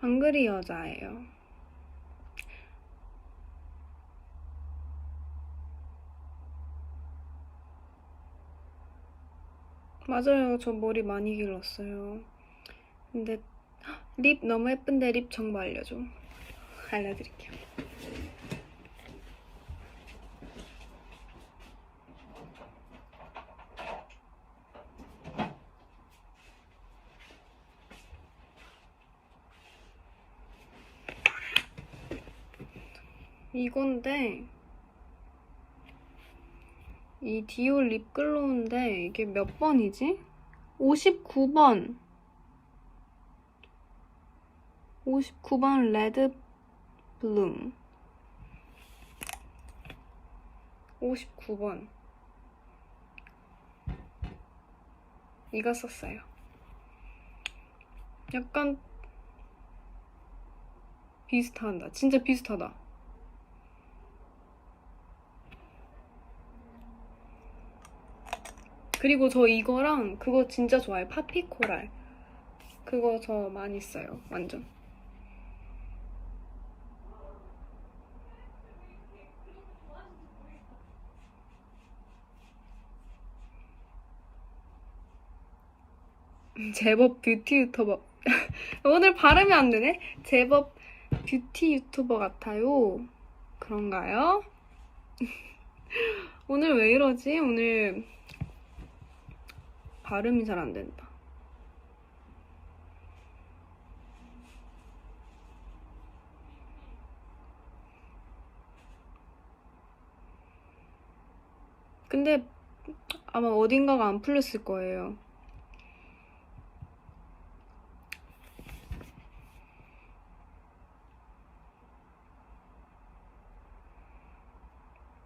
방글이 여자예요. 맞아요. 저 머리 많이 길렀어요. 근데 헉, 립 너무 예쁜데 립 정보 알려줘. 알려드릴게요. 이건데 이 디올 립글로우인데 이게 몇 번이지? 59번. 59번 레드 블룸. 59번. 이거 썼어요. 약간 비슷하다. 진짜 비슷하다 그리고 저 이거랑 그거 진짜 좋아해요. 파피코랄. 그거 저 많이 써요. 완전. 제법 뷰티 유튜버. 오늘 발음이 안 되네? 제법 뷰티 유튜버 같아요. 그런가요? 오늘 왜 이러지? 오늘 발음이 잘 안 된다. 근데 아마 어딘가가 안 풀렸을 거예요.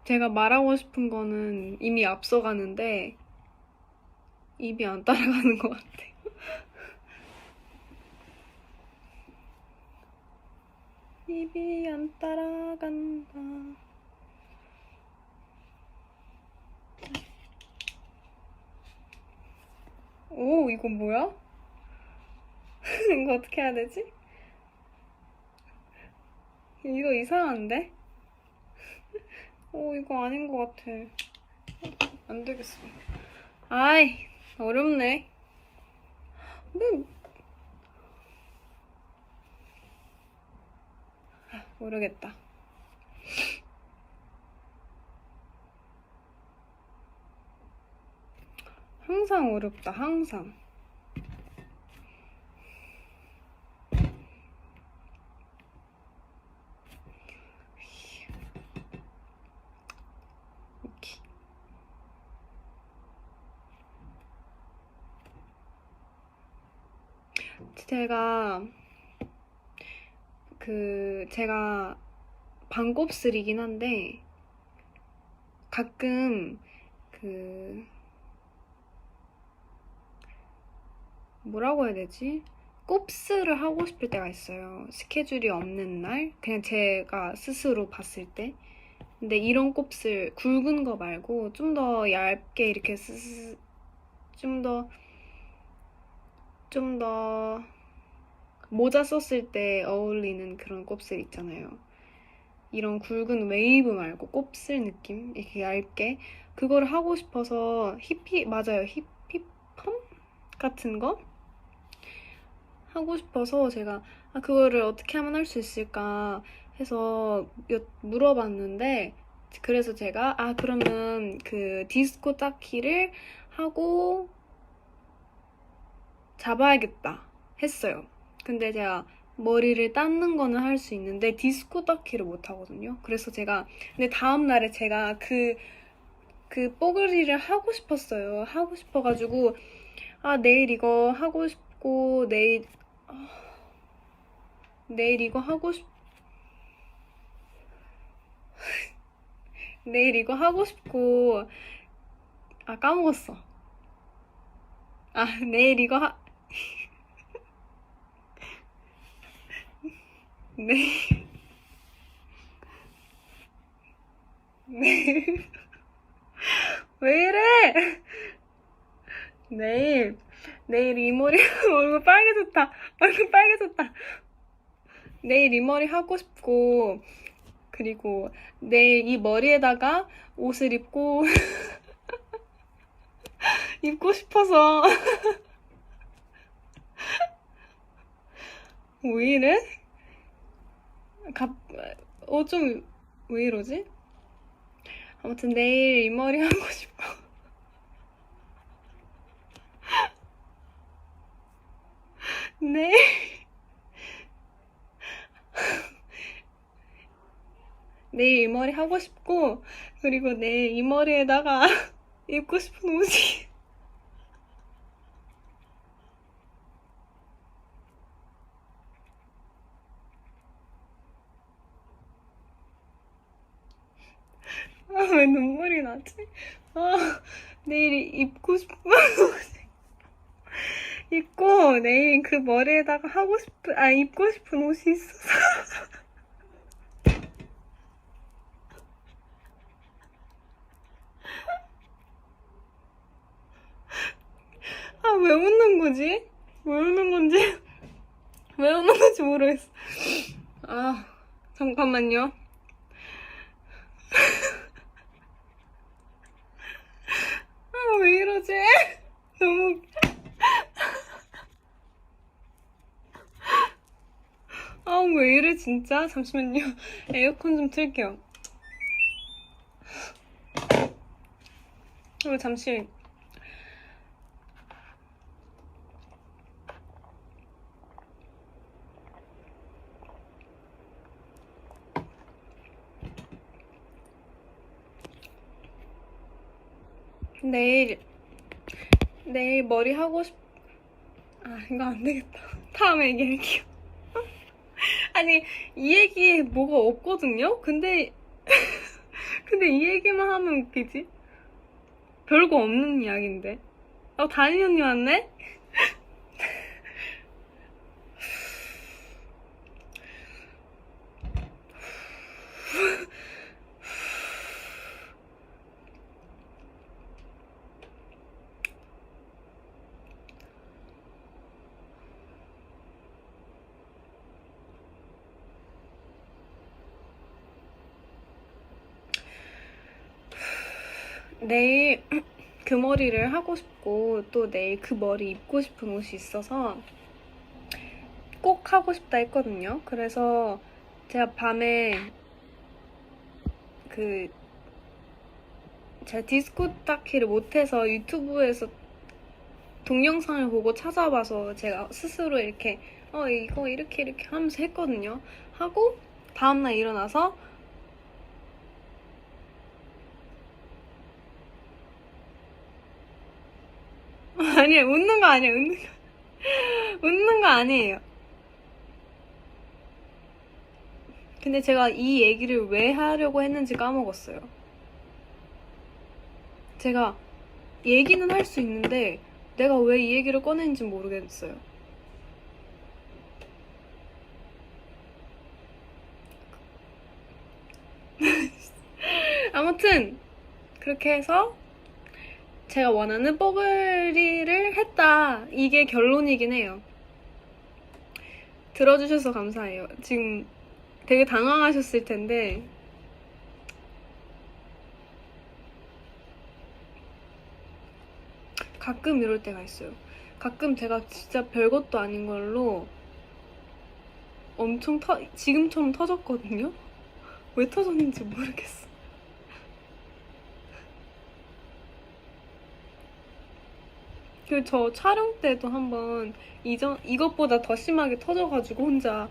제가 말하고 싶은 거는 이미 앞서가는데 입이 안 따라가는 것 같아요. 입이 안 따라간다. 오, 이거 뭐야? 이거 어떻게 해야 되지? 이거 이상한데? 오, 이거 아닌 것 같아. 안 되겠어. 아이, 어렵네. 모르겠다. 항상 어렵다, 항상. 오케이. 제가 그 제가 반곱슬이긴 한데 가끔 그 뭐라고 해야 되지? 곱슬을 하고 싶을 때가 있어요. 스케줄이 없는 날 그냥 제가 스스로 봤을 때 근데 이런 곱슬 굵은 거 말고 좀 더 얇게 이렇게 스스 좀더 좀더 모자 썼을 때 어울리는 그런 곱슬 있잖아요. 이런 굵은 웨이브 말고 곱슬 느낌? 이렇게 얇게. 그걸 하고 싶어서 히피, 맞아요. 히피 펌? 같은 거? 하고 싶어서 제가 아, 그거를 어떻게 하면 할 수 있을까 해서 여- 물어봤는데 그래서 제가 아, 그러면 그 디스코 닦기를 하고 잡아야겠다 했어요. 근데 제가 머리를 닦는 거는 할 수 있는데 디스코 닦기를 못 하거든요. 그래서 제가 근데 다음 날에 제가 그 그 뽀글이를 하고 싶었어요. 하고 싶어가지고 아 내일 이거 하고 싶고 내일 아, 내일 이거 하고 싶 내일 이거 하고 싶고 아 까먹었어. 아 내일 이거 하 내일 내일 왜 이래? 내일 내일 이 머리 얼굴 빨개졌다 얼굴 빨개졌다 내일 이 머리 하고 싶고, 그리고 내일 이 머리에다가 옷을 입고, 입고 싶어서. 왜 이래? 갑, 어, 좀, 왜 이러지? 아무튼 내일 이 머리 하고 싶어. 네. 내일 이 머리 하고 싶고, 그리고 내일 이 머리에다가 입고 싶은 옷이. 아, 왜 눈물이 나지? 아, 내일 입고 싶은. 입고, 내일 그 머리에다가 하고 싶은, 아, 입고 싶은 옷이 있어서. 아, 왜 웃는 거지? 왜 웃는 건지, 왜 웃는 건지 모르겠어. 아, 잠깐만요. 이러지? 너무. 아, 왜 이래, 진짜? 잠시만요. 에어컨 좀 틀게요. 어, 잠시. 내일, 내일 머리 하고 싶, 아, 이거 안 되겠다. 다음에 얘기할게요. 아니, 이 얘기에 뭐가 없거든요? 근데, 근데 이 얘기만 하면 웃기지? 별거 없는 이야기인데. 어, 다니 언니 왔네? 내일 그 머리를 하고 싶고 또 내일 그 머리 입고 싶은 옷이 있어서 꼭 하고 싶다 했거든요. 그래서 제가 밤에 그 제가 디스코 타키를 못해서 유튜브에서 동영상을 보고 찾아봐서 제가 스스로 이렇게 어 이거 이렇게 이렇게 하면서 했거든요. 하고 다음날 일어나서 아니에요. 웃는 거 아니에요. 웃는 거. 웃는 거 아니에요. 근데 제가 이 얘기를 왜 하려고 했는지 까먹었어요. 제가 얘기는 할 수 있는데 내가 왜 이 얘기를 꺼낸지 모르겠어요. 아무튼 그렇게 해서 제가 원하는 뽀글이를 했다. 이게 결론이긴 해요. 들어주셔서 감사해요. 지금 되게 당황하셨을 텐데. 가끔 이럴 때가 있어요. 가끔 제가 진짜 별것도 아닌 걸로 엄청 터, 지금처럼 터졌거든요? 왜 터졌는지 모르겠어. 그 저 촬영 때도 한번 이전 이것보다 더 심하게 터져가지고 혼자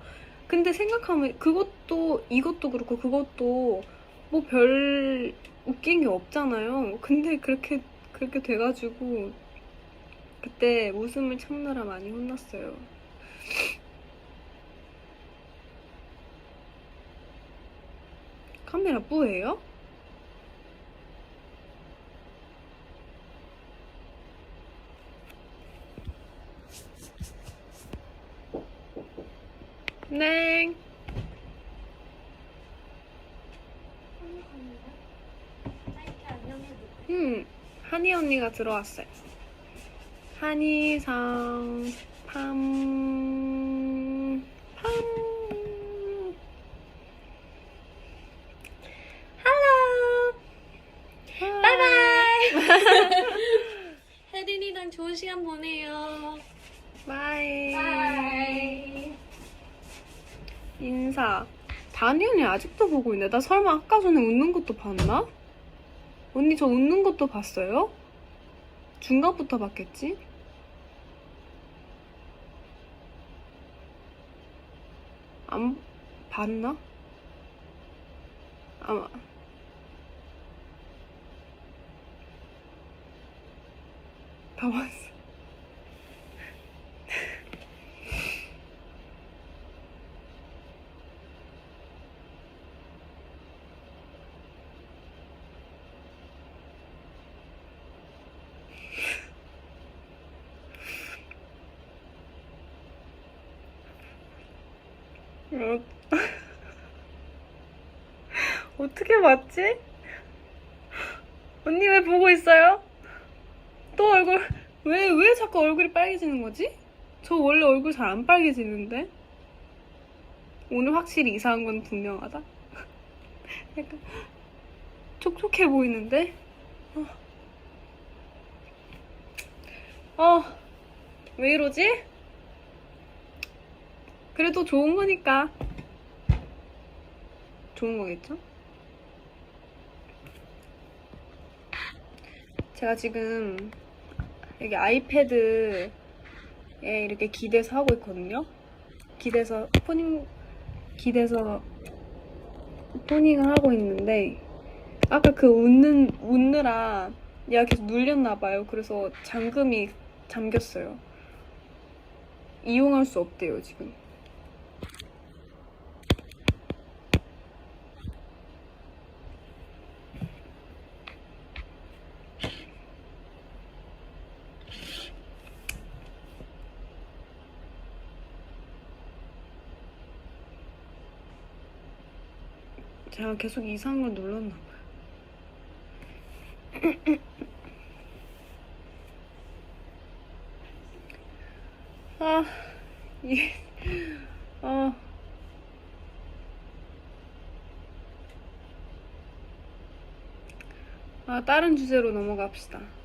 근데 생각하면 그것도 이것도 그렇고 그것도 뭐 별 웃긴 게 없잖아요. 근데 그렇게 그렇게 돼가지고 그때 웃음을 참느라 많이 혼났어요. 카메라 뿌예요? 언니가 들어왔어요. 한이상 팜, 팜. Hello. 바이바이. 혜린이랑 좋은 시간 보내요. 바이. 바이. 인사. 다니언이 아직도 보고 있네. 나 설마 아까 전에 웃는 것도 봤나? 언니 저 웃는 것도 봤어요? 중간부터 봤겠지? 안 봤나? 아마 다 봤어. 어, 어떻게 봤지? 언니 왜 보고 있어요? 또 얼굴 왜 왜 자꾸 얼굴이 빨개지는 거지? 저 원래 얼굴 잘 안 빨개지는데 오늘 확실히 이상한 건 분명하다. 약간 촉촉해 보이는데. 어, 어, 왜 이러지? 그래도 좋은 거니까. 좋은 거겠죠? 제가 지금 여기 아이패드에 이렇게 기대서 하고 있거든요. 기대서 포닝, 기대서 포닝을 하고 있는데, 아까 그 웃는, 웃느라 얘가 계속 눌렸나 봐요. 그래서 잠금이 잠겼어요. 이용할 수 없대요, 지금. 제가 계속 이상한 걸 눌렀나 봐요. 아, 이게, 아. 아, 다른 주제로 넘어갑시다.